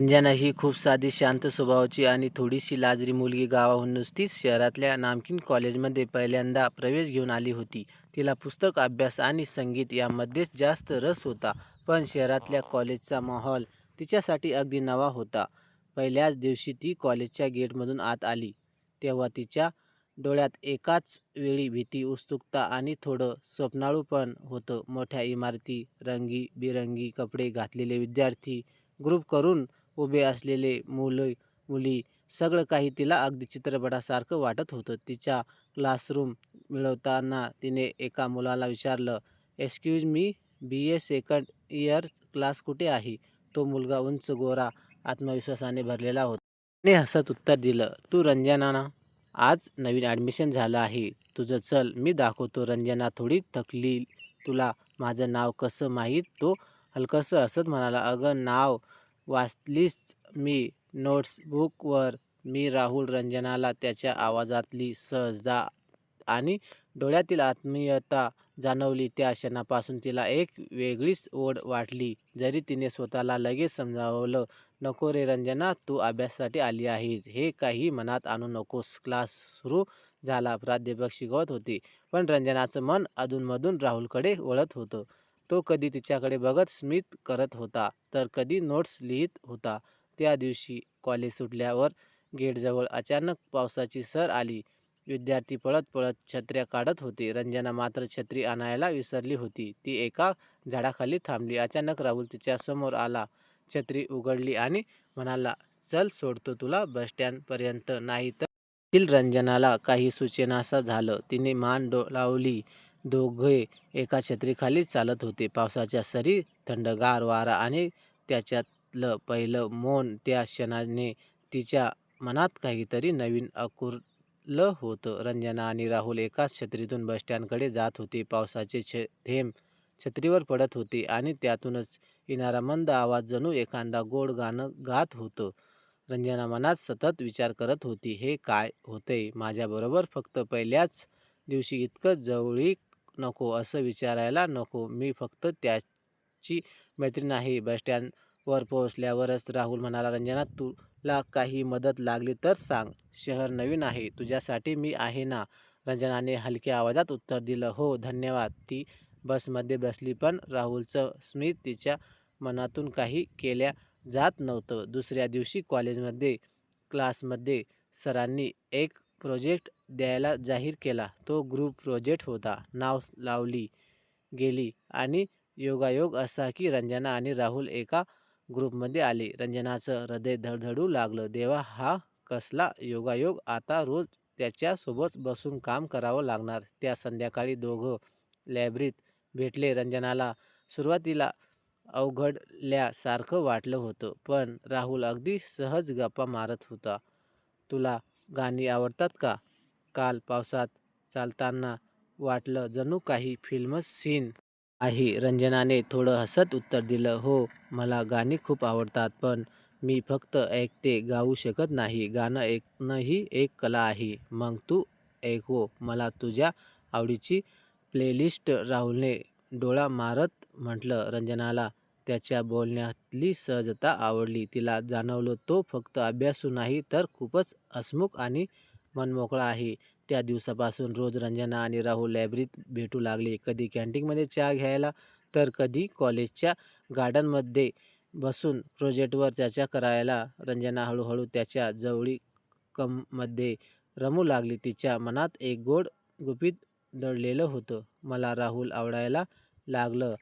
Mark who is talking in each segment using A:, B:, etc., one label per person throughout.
A: अंजना ही खूप साधी शांत स्वभावाची आणि थोडीशी लाजरी मुलगी गावाहून नुसतीच शहरातल्या नामकीन कॉलेजमध्ये पहिल्यांदा प्रवेश घेऊन आली होती. तिला पुस्तक अभ्यास आणि संगीत यामध्येच जास्त रस होता. पण शहरातल्या कॉलेजचा माहोल तिच्यासाठी अगदी नवा होता. पहिल्याच दिवशी ती कॉलेजच्या गेटमधून आत आली, तेव्हा तिच्या डोळ्यात एकाच वेळी भीती, उत्सुकता आणि थोडं स्वप्नाळूपण होतं. मोठ्या इमारती, रंगीबेरंगी कपडे घातलेले विद्यार्थी, ग्रुप करून उभे असलेले मुलं-मुली सगळं काही तिला अगदी चित्रपटासारखं वाटत होतं. तिच्या क्लासरूम मिळवताना तिने एका मुलाला विचारलं, excuse me, B A second year class कुठे आहे? " तो मुलगा उंच, गोरा, आत्मविश्वासाने भरलेला होता. तिने हसत उत्तर दिलं, "तू रंजना ना? आज नवीन ॲडमिशन झालं आहे तुझं. चल, मी दाखवतो. " रंजना थोडी थकली. "तुला माझं नाव कसं माहीत? " तो हलकंसं हसत म्हणाला, "अगं, नाव वाचलीस मी नोट्सबुकवर. मी राहुल. " रंजनाला त्याच्या आवाजातली सहजता आणि डोळ्यातील आत्मीयता जाणवली. त्या क्षणापासून तिला एक वेगळीच ओढ वाटली, जरी तिने स्वतःला लगेच समजावलं, "नको रे रंजना, तू अभ्यासासाठी आली आहेस, हे काही मनात आणू नकोस. " क्लास सुरू झाला. प्राध्यापक शिकवत होते, पण रंजनाचं मन अधूनमधून राहुलकडे वळत होतं. तो कधी तिच्याकडे बघत स्मित करत होता, तर कधी नोट्स लिहित होता. त्या दिवशी कॉलेज सुटल्यावर गेटजवळ अचानक पावसाची सर आली. विद्यार्थी पळत पळत छत्र्या काढत होते. रंजना मात्र छत्री आणायला विसरली होती. ती एका झाडाखाली थांबली. अचानक राहुल तिच्यासमोर आला, छत्री उघडली आणि म्हणाला, "चल, सोडतो तुला बसस्टँडपर्यंत, नाही तर " रंजनाला काही सुचेनासं झालं. तिने मान डोलावली. दोघे एका छत्रीखाली चालत होते. पावसाच्या सरी, थंडगार वारा आणि त्याच्यातलं पहिलं मौन त्या क्षणाने तिच्या मनात काहीतरी नवीन अकुरलं होतं. रंजना आणि राहुल एकाच छत्रीतून बसस्टँडकडे जात होते. पावसाचे छ थेंब छत्रीवर पडत होते आणि त्यातूनच येणारा मंद आवाज जणू एखादा गोड गाणं गात होतं. रंजना मनात सतत विचार करत होती, "हे काय होतंय माझ्याबरोबर? फक्त पहिल्याच दिवशी इतकं जवळीक नको, असं विचारायला नको. मी फक्त त्याची मैत्रीण आहे. " बस स्टँडवर पोहोचल्यावरच राहुल म्हणाला, "रंजना, तुला काही मदत लागली तर सांग. शहर नवीन आहे. तुझ्यासाठी मी आहे ना? " रंजनाने हलक्या आवाजात उत्तर दिलं, "हो, धन्यवाद. " ती बसमध्ये बसली, पण राहुलचं स्मित तिच्या मनातून काही केल्या जात नव्हतं. दुसऱ्या दिवशी कॉलेजमध्ये क्लासमध्ये सरांनी एक प्रोजेक्ट द्यायला जाहीर केला. तो ग्रुप प्रोजेक्ट होता. नाव लावली गेली आणि योगायोग असा की रंजना आणि राहुल एका ग्रुपमध्ये आले. रंजनाचं हृदय धडधडू लागलं. देवा, हा कसला योगायोग? आता रोज त्याच्यासोबत बसून काम करावं लागणार. त्या संध्याकाळी दोघं लायब्ररीत भेटले. रंजनाला सुरुवातीला अवघडल्यासारखं वाटलं होतं, पण राहुल अगदी सहज गप्पा मारत होता. "तुला गाणी आवडतात का? " काल पावसात चालताना वाटलं जणू काही फिल्म सीन आहे. रंजनाने थोडं हसत उत्तर दिलं, "हो, मला गाणी खूप आवडतात. पण मी फक्त ऐकते, गाऊ शकत नाही. गाणं ऐकणं ही एक कला आहे. " "मग तू ऐकव हो, मला तुझ्या आवडीची प्लेलिस्ट. " राहुलने डोळा मारत म्हटलं. रंजनाला त्याच्या बोलण्यातली सहजता आवडली. तिला जाणवलं, तो फक्त अभ्यासू नाही, तर खूपच हसमुख आणि मनमोकळा आहे. त्या दिवसापासून रोज रंजना आणि राहुल लायब्ररीत भेटू लागले. कधी कॅन्टीनमध्ये चहा घ्यायला, तर कधी कॉलेजच्या गार्डनमध्ये बसून प्रोजेक्टवर चर्चा करायला. रंजना हळूहळू त्याच्या जवळी कममध्ये रमू लागली. तिच्या मनात एक गोड गुपित दडलेलं होतं. मला राहुल आवडायला लागलं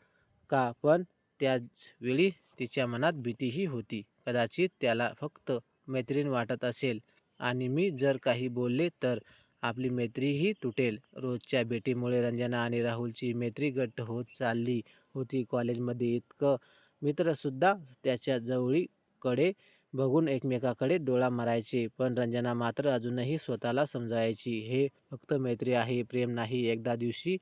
A: का? पण त्याचवेळी तिच्या मनात भीतीही होती. कदाचित त्याला फक्त मैत्रीण वाटत असेल आणि मी जर काही बोलले तर आपली मैत्रीही तुटेल. रोजच्या भेटीमुळे रंजना आणि राहुलची मैत्री घट्ट होत चालली होती. कॉलेजमध्ये इतकं मित्रसुद्धा त्याच्या जवळीकडे बघून एकमेकाकडे डोळा मारायचे. पण रंजना मात्र अजूनही स्वतःला समजायची हे फक्त मैत्री आहे, प्रेम नाही. एकदा दिवशी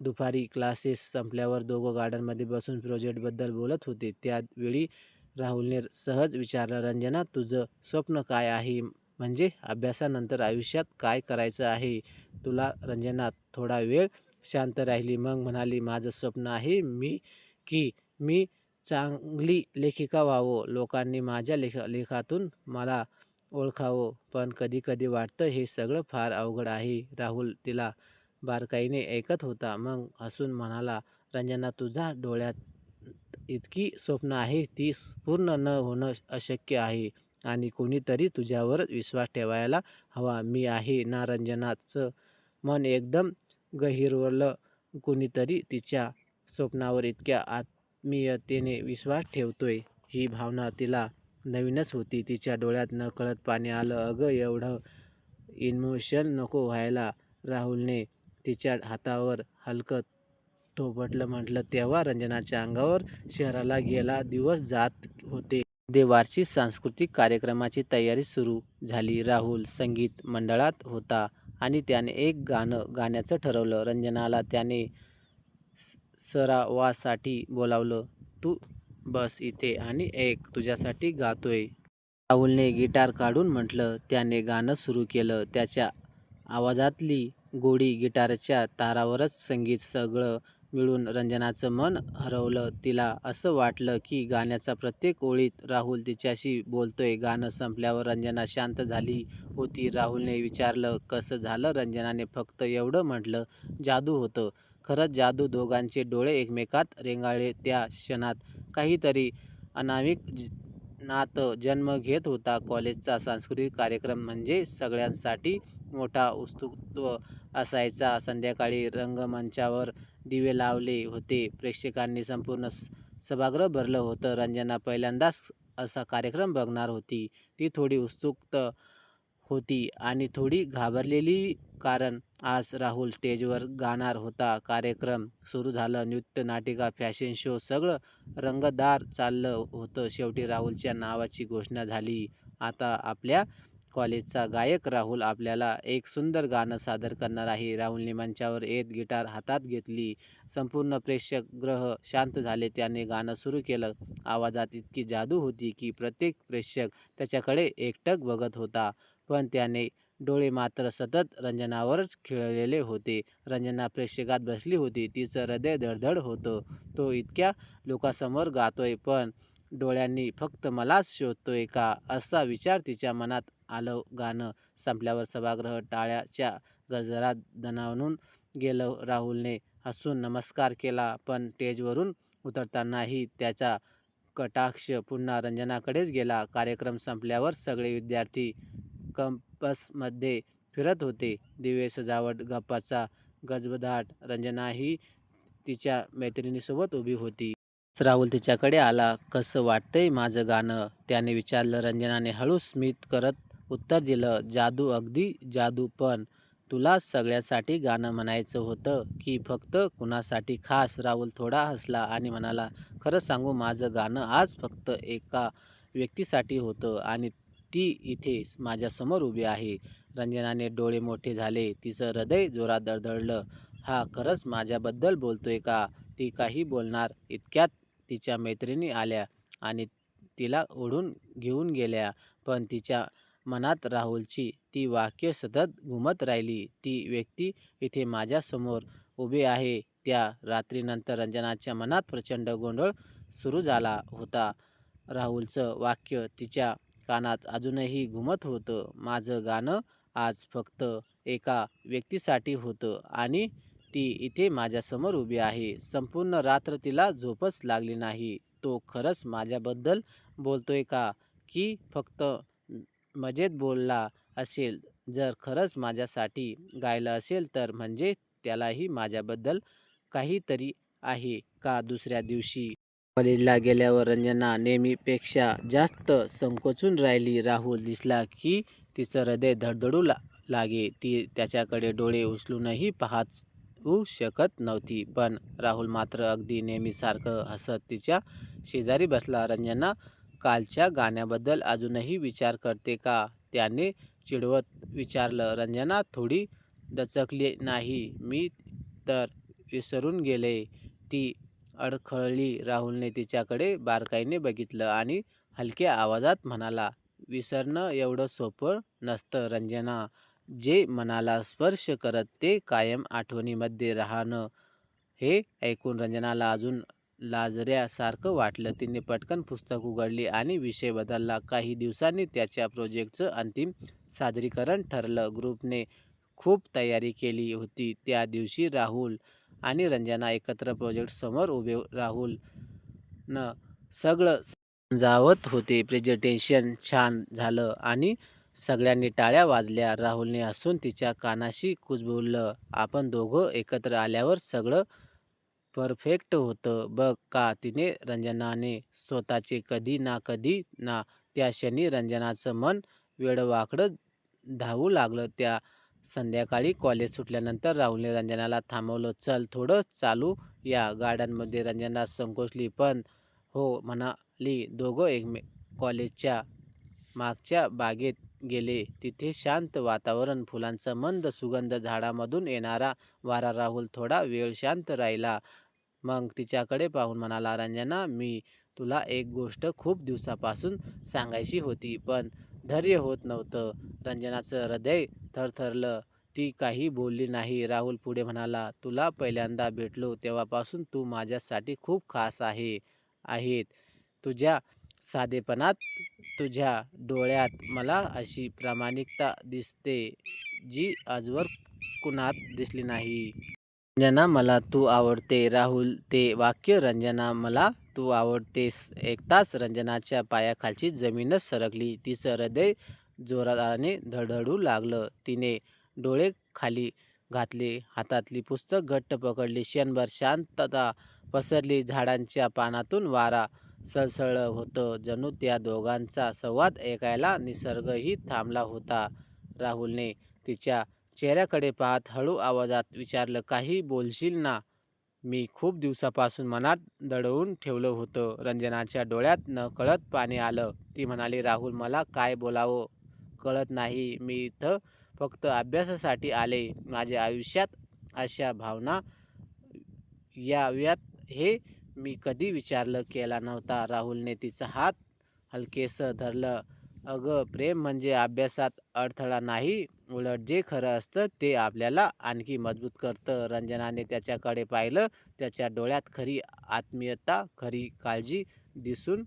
A: दुपारी क्लासेस संपल्यावर दोघं गार्डनमध्ये बसून प्रोजेक्टबद्दल बोलत होते. त्यावेळी राहुलने सहज विचारलं, "रंजना, तुझं स्वप्न काय आहे? म्हणजे अभ्यासानंतर आयुष्यात काय करायचं आहे तुला? " रंजना थोडा वेळ शांत राहिली. मग म्हणाली, "माझं स्वप्न आहे मी की मी चांगली लेखिका व्हावं लोकांनी माझ्या लेख लेखातून मला ओळखावं पण कधी कधी वाटतं हे सगळं फार अवघड आहे राहुल तिला बारकाईने ऐकत होता. मग हसून म्हणाला रंजना तुझा डोळ्यात इतकी स्वप्न आहे ती पूर्ण न होणं अशक्य आहे आणि कोणीतरी तुझ्यावर विश्वास ठेवायला हवा. मी आहे ना रंजनाचं मन एकदम गहिरवलं. कोणीतरी तिच्या स्वप्नावर इतक्या आत्मीयतेने विश्वास ठेवतोय. ही भावना तिला नवीनच होती. तिच्या डोळ्यात नकळत पाणी आलं. अगं एवढं इमोशन नको व्हायला राहुलने तिच्या हातावर हलकं थोबटलं म्हटलं तेव्हा रंजनाच्या अंगावर शहराला गेला दिवस जात होते. देवारची वार्षिक सांस्कृतिक कार्यक्रमाची तयारी सुरू झाली. राहुल संगीत मंडळात होता आणि त्याने एक गाणं गाण्याचं ठरवलं. रंजनाला त्याने स- सरावासाठी बोलावलं तू बस इथे आणि एक तुझ्यासाठी गातोय. राहुलने गिटार काढून म्हटलं त्याने गाणं सुरू केलं. त्याच्या आवाजातली गोडी गिटारच्या तारावरच संगीत सगळं मिळून रंजनाचं मन हरवलं तिला. असं वाटलं की गाण्याच्या प्रत्येक ओळीत राहुल तिच्याशी बोलतोय. गाणं संपल्यावर रंजना शांत झाली होती. राहुलने विचारलं कसं झालं रंजनाने फक्त एवढं म्हटलं? जादू होतं. खरंच जादू दोघांचे डोळे एकमेकात रेंगाळे त्या क्षणात. काहीतरी अनामिक ज- नातं जन्म घेत होता. कॉलेजचा सांस्कृतिक कार्यक्रम म्हणजे सगळ्यांसाठी मोठा उत्सुकत्व असायचा. संध्याकाळी रंगमंचावर दिवे लावले होते. प्रेक्षकांनी संपूर्ण स- सभागृह भरलं होतं. रंजना पहिल्यांदाच असा कार्यक्रम बघणार होती. ती थोडी उत्सुक होती आणि थोडी घाबरलेली कारण आज राहुल स्टेजवर गाणार होता. कार्यक्रम सुरू झालं. नृत्य नाटिका फॅशन शो सगळं रंगदार चाललं होतं. शेवटी राहुलच्या नावाची घोषणा झाली. आता आपल्या कॉलेजचा गायक राहुल आपल्याला एक सुंदर गाणं सादर करणार आहे. राहुलने मंचावर येत गिटार हातात घेतली. संपूर्ण प्रेक्षक ग्रह शांत झाले. त्याने गाणं सुरू केलं. आवाजात इतकी जादू होती की प्रत्येक प्रेक्षक त्याच्याकडे एकटक बघत होता. पण त्याने डोळे मात्र सतत रंजनावरच खिळलेले होते. रंजना प्रेक्षकात बसली होती. तिचं हृदय धडधड होतं. तो इतक्या लोकांसमोर गातोय. पण डोळ्यांनी फक्त मलाच शोधतोय का असा विचार तिच्या मनात आलं. गाणं संपल्यावर सभागृह टाळ्याच्या गजरात दणावून गेलं राहुलने. हसून नमस्कार केला पण स्टेजवरून उतरतानाही त्याचा कटाक्ष पुन्हा रंजनाकडेच गेला. कार्यक्रम संपल्यावर सगळे विद्यार्थी कंपसमध्ये फिरत होते. दिवे सजावट गप्पाचा गजबदाट रंजनाही तिच्या मैत्रिणीसोबत उभी होती. राहुल तिच्याकडे आला. कसं वाटतंय माझं गाणं? त्याने विचारलं. रंजनाने हळू स्मित करत उत्तर दिलं जादू अगदी जादू पण. तुला सगळ्यासाठी गाणं म्हणायचं होतं की फक्त कुणासाठी खास? राहुल थोडा हसला आणि म्हणाला खरं सांगू माझं गाणं आज फक्त एका व्यक्तीसाठी होतं आणि ती इथे माझ्यासमोर उभी आहे. रंजनाने डोळे मोठे झाले. तिचं हृदय जोरात दडदडलं. हा खरंच माझ्याबद्दल बोलतोय का? ती काही बोलणार इतक्यात तिच्या मैत्रिणी आल्या आणि तिला ओढून घेऊन गेल्या. पण तिच्या मनात राहुलची ती वाक्य सतत घुमत राहिली. ती व्यक्ती इथे माझ्यासमोर उभी आहे. त्या रात्रीनंतर रंजनाच्या मनात प्रचंड गोंधळ सुरू झाला होता. राहुलचं वाक्य तिच्या कानात अजूनही घुमत होतं. माझं गाणं आज फक्त एका व्यक्तीसाठी होतं आणि ती इथे माझ्यासमोर उभी आहे. संपूर्ण रात्र तिला झोपच लागली नाही. तो खरंच माझ्याबद्दल बोलतोय का? की फक्त मजेत बोलला असेल जर खरंच माझ्यासाठी गायलं असेल तर म्हणजे त्यालाही माझ्याबद्दल काहीतरी आहे का दुसऱ्या दिवशी? कॉलेजला गेल्यावर रंजना नेहमीपेक्षा जास्त संकोचून राहिली. राहुल दिसला की तिचं हृदय धडधडू ला लागे. ती त्याच्याकडे डोळे उचलूनही पाहू शकत नव्हती. पण राहुल मात्र अगदी नेहमीसारखं हसत तिच्या शेजारी बसला. रंजना कालच्या गाण्याबद्दल अजूनही विचार करते का? त्याने चिडवत विचारलं. रंजना थोडी दचकली. नाही मी तर विसरून गेले. ती अडखळली. राहुलने तिच्याकडे बारकाईने बघितलं आणि हलक्या आवाजात म्हणाला विसरणं एवढं सोपं नसतं रंजना. जे मनाला स्पर्श करत ते कायम आठवणीमध्ये राहणं हे ऐकून रंजनाला अजून लाजऱ्यासारखं वाटलं. तिने पटकन पुस्तक उघडली आणि विषय बदलला. काही दिवसांनी त्याच्या प्रोजेक्टचं अंतिम सादरीकरण ठरलं. ग्रुपने खूप तयारी केली होती. त्या दिवशी राहुल आणि रंजना एकत्र प्रोजेक्टसमोर उभे राहुलनं सगळं समजावत होते. प्रेझेंटेशन छान झालं आणि सगळ्यांनी टाळ्या वाजल्या. राहुलने हसून तिच्या कानाशी कुजबुललं आपण दोघं एकत्र आल्यावर सगळं परफेक्ट होतं बघ का. तिने रंजनाने स्वतःचे कधी ना कधी ना त्या क्षणी रंजनाचं मन वेडवाकडं धावू लागलं. त्या संध्याकाळी कॉलेज सुटल्यानंतर राहुलने रंजनाला थांबवलं. चल थोडं चालू या गार्डनमध्ये. रंजना संकोचली, पण हो म्हणाली. दोघं एकमे कॉलेजच्या मागच्या बागेत गेले. तिथे शांत वातावरण, फुलांचा मंद सुगंध, झाडामधून येणारा वारा. राहुल थोडा वेळ शांत राहिला. मग तिच्याकडे पाहून म्हणाला, रंजना मी तुला एक गोष्ट खूप दिवसापासून सांगायची होती, पण धैर्य होत नव्हतं. रंजनाचं हृदय थरथरलं. ती काही बोलली नाही. राहुल पुढे म्हणाला, तुला पहिल्यांदा भेटलो तेव्हापासून तू माझ्यासाठी खूप खास आहे आहेत. तुझ्या साधेपणात, तुझ्या डोळ्यात मला अशी प्रामाणिकता दिसते, जी आजवर कुणात दिसली नाही. रंजना मला तू आवडते. राहुल ते वाक्य रंजना मला तू आवडतेस एकताच रंजनाच्या पायाखालची जमीनच सरकली. तिचं हृदय जोराने धडधडू लागलं. तिने डोळे खाली घातले. हातातली पुस्तक घट्ट पकडली. क्षणभर शांतता पसरली. झाडांच्या पानातून वारा सळसळलं होतं. जणू त्या दोघांचा संवाद ऐकायला निसर्गही थांबला होता. राहुलने तिच्या चेहऱ्याकडे पाहत हळू आवाजात विचारलं, काही बोलशील ना? मी खूप दिवसापासून मनात दडवून ठेवलं होतं. रंजनाच्या डोळ्यात न कळत पाणी आलं. ती म्हणाली, राहुल मला काय बोलावं कळत नाही. मी इथं फक्त अभ्यासासाठी आले माझ्या आयुष्यात अशा भावना याव्यात हे मी कधी विचारलं केला नव्हता. राहुलने तिचा हात हलकेसं धरलं. अगं प्रेम म्हणजे अभ्यासात अडथळा नाही. उलट जे खरं असतं ते आपल्याला आणखी मजबूत करतं. रंजनाने त्याच्याकडे पाहिलं. त्याच्या डोळ्यात खरी आत्मीयता, खरी काळजी दिसून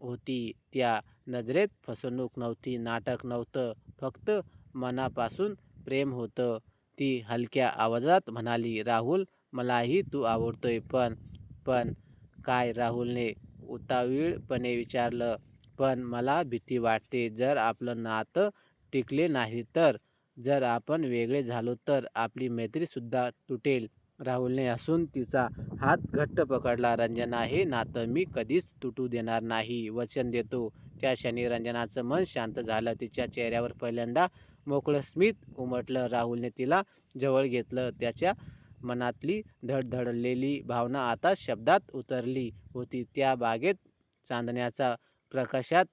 A: होती. त्या नजरेत फसवणूक नव्हती, नाटक नव्हतं. फक्त मनापासून प्रेम होतं. ती हलक्या आवाजात म्हणाली, राहुल मलाही तू आवडतोय. पण पण काय? राहुलने उतावीळपणे विचारलं. पण मला भीती वाटते. जर आपलं नातं टिकले नाही तर? जर आपण वेगळे झालो तर? आपली मैत्रीसुद्धा तुटेल. राहुलने हसून तिचा हात घट्ट पकडला. रंजना हे नातं मी कधीच तुटू देणार नाही. वचन देतो. त्या क्षणी रंजनाचं मन शांत झालं. तिच्या चेहऱ्यावर पहिल्यांदा मोकळं स्मित उमटलं. राहुलने तिला जवळ घेतलं. त्याच्या मनातली धडधडलेली भावना आता शब्दात उतरली होती. त्या बागेत चांदण्याचा प्रकाशात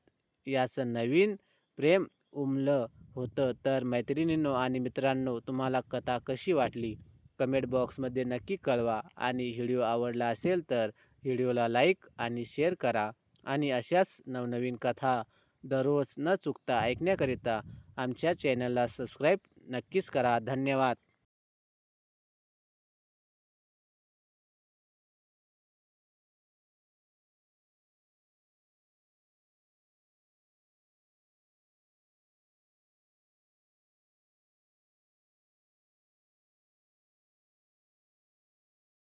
A: याचं नवीन प्रेम उमलं होतं. तर मैत्रिणींनो आणि मित्रांनो, तुम्हाला कथा कशी वाटली? कमेंट बॉक्समध्ये नक्की कळवा. आणि व्हिडिओ आवडला असेल तर व्हिडिओला लाईक आणि शेअर करा. आणि अशाच नवनवीन कथा दररोज न चुकता ऐकण्याकरिता आमच्या चॅनलला सबस्क्राईब नक्कीच करा. धन्यवाद.